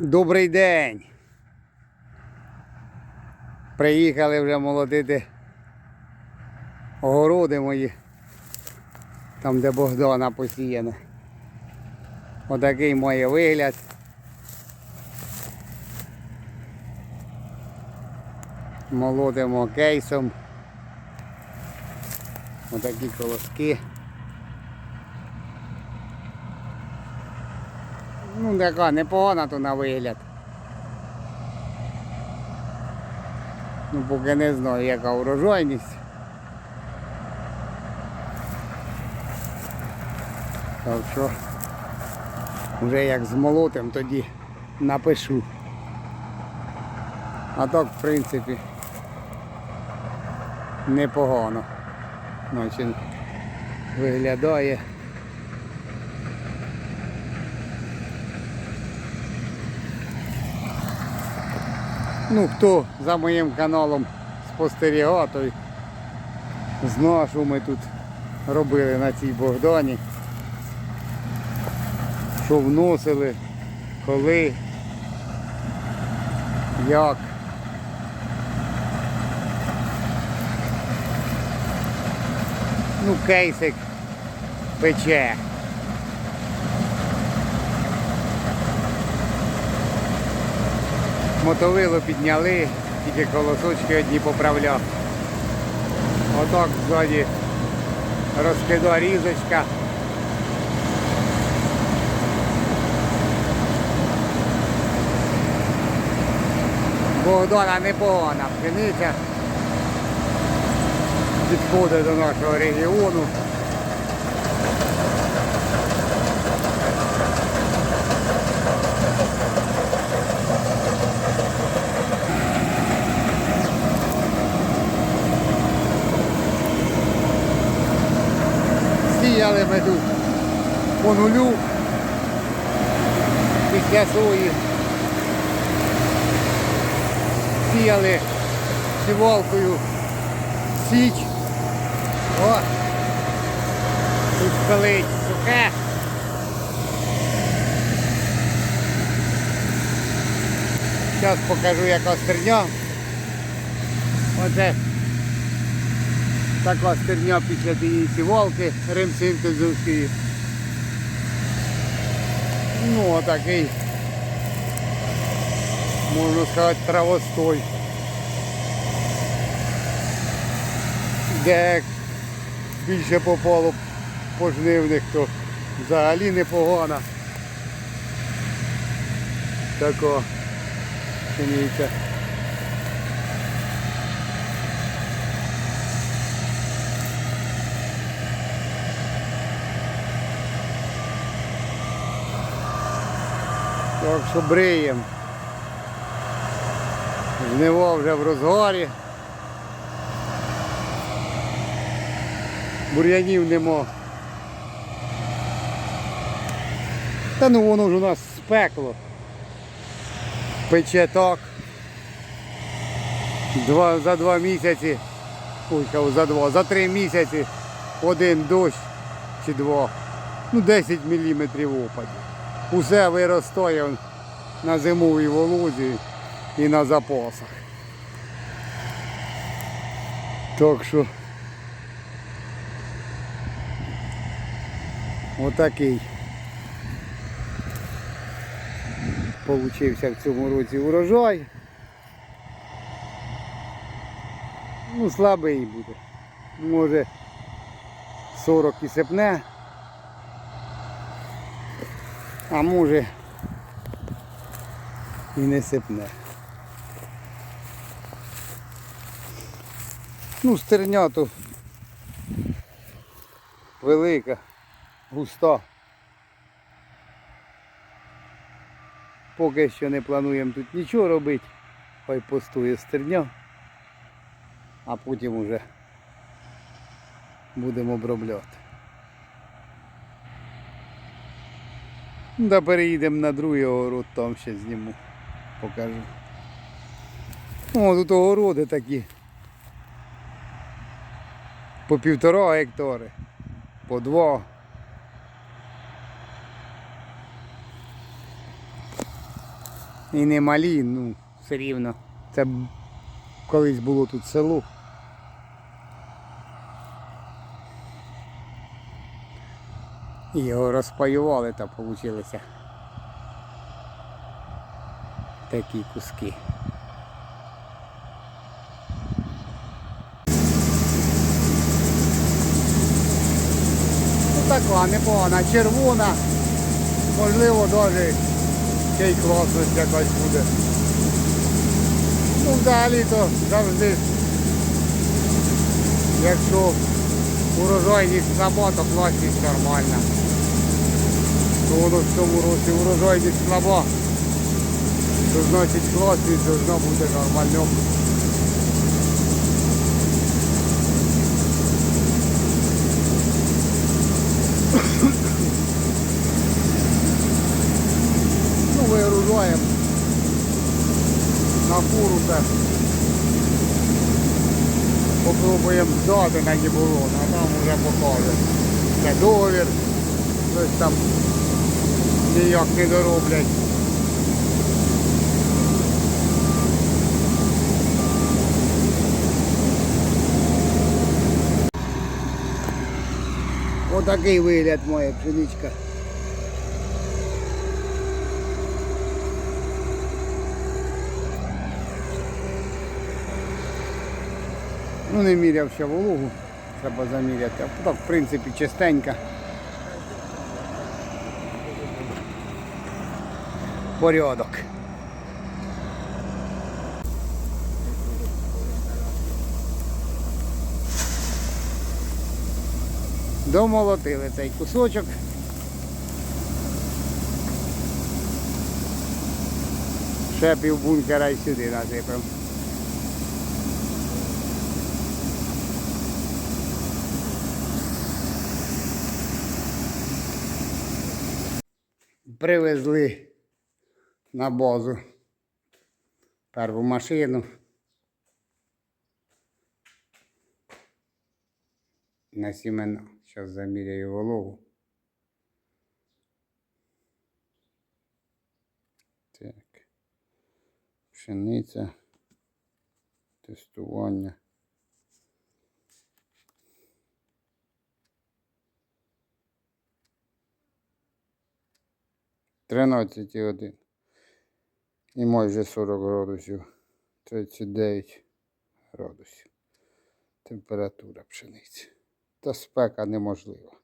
Добрий день. Приїхали вже молодити огороди мої. Там, де Богдана посіяна. Отакий має вигляд. Молодимо кейсом. Отакі колоски. Ну, така непогана то на вигляд. Ну, поки не знаю, яка урожайність. Так що вже як змолотим, тоді напишу. А так, в принципі, непогано. Значить, виглядає. Ну, хто за моїм каналом спостерігав, той знає, що ми тут робили на цій Богдані. Що вносили, коли, як. Ну, кейсик пече. Мотовило підняли, тільки колосочки одні поправляв. Отак ззаді розкида різочка. Богдана непогана пшениця. Підходить до нашого регіону. Сіяли ми тут по нулю після сої. Сіяли сівалкою січ. О! Тут пилить сухе. Зараз покажу яка стерня. Оце така стерня після тієї сівалки ремсинтезовської. Ну, отакий, можна сказати, травостой. Де більше попало пожнивних, то взагалі непогано. Тако пшениця. Так що бриєм. Жниво вже в розгорі. Бур'янів нема. Та ну воно ж у нас спекло. Пече так. Два, за два місяці. Ой, за два, за три місяці один дощ чи два. Ну 10 мм опадів. Усе виростає на зимовій волозі і на запасах. Так що отакий получився в цьому році урожай. Ну, слабий буде. Може 40 і сипне. А може і не сипне. Ну, стерня то велика, густа. Поки що не плануємо тут нічого робити, хай постує стерня, а потім уже будемо обробляти. Да переїдемо на другий огород, там ще зніму, покажу. О, тут огороди такі. По півтора гектари, по два. І не малі, ну, все рівно. Це колись було тут село. Його розпаювали та получилися такі куски. Ну така непогана, червона, можливо, навіть ще й класність якась буде. Ну, взагалі то завжди, якщо урожайність слаба, то класність нормальна. То воно в цьому році урожайність слаба, то значить класність должна бути нормально. Ну, вигружаємо на фуру це. Попробуємо здати на Нібулон, а там вже покаже. Це договір, щось там ніяк не дороблять. Отакий вигляд моя пшеничка. Ну не міряв ще вологу, треба заміряти. А так, в принципі, чистенька. Порядок. Домолотили цей кусочок. Ще пів бункера і сюди насипав. Привезли на базу перву машину. На сімена. Зараз заміряю вологу. Так. Пшениця. Тестування. Тринадцять і один. І майже 40 градусів. 39 градусів. Температура пшениці. Та спека неможлива.